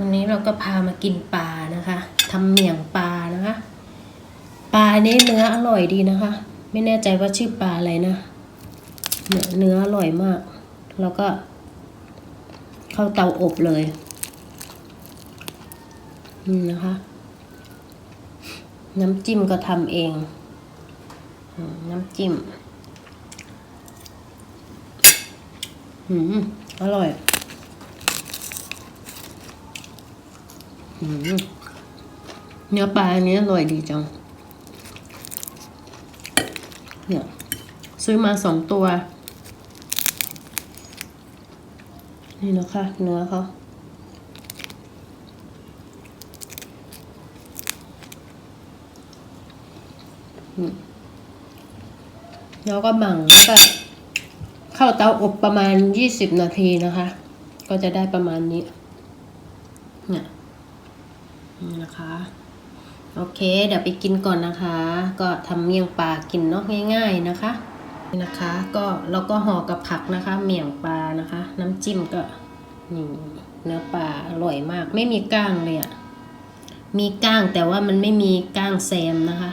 วันนี้เราก็พามากินปลานะคะทำเมี่ยงปลานะคะ ปลานี้เนื้ออร่อยดีนะคะ ไม่แน่ใจว่าชื่อปลาอะไรนะเนื้ออร่อยมาก แล้วก็ เข้าเตาอบเลยนี่นะคะ น้ำจิ้มก็ทำเอง น้ำจิ้ม อืม อร่อย อืม เนื้อปลาอันนี้อร่อยดีจัง เนี่ย ซื้อมาสองตัว นี่นะคะเนื้อเขาแล้วก็หมั่งแล้วก็เข้าเตาอบประมาณยี่สิบนาทีนะคะ ก็จะได้ประมาณนี้เนี่ย นี่นะคะ โอเค เดี๋ยวไปกินก่อนนะคะ ก็ทำเมี่ยงปลากินเนาะง่าย ๆนะคะนี่นะคะก็เราก็ห่อกับผักนะคะ เมี่ยงปลานะคะ น้ำจิ้มก็นี่เนื้อปลาอร่อยมาก ไม่มีก้างเลยอะ่ะมีก้างแต่ว่ามันไม่มีก้างแซมนะคะ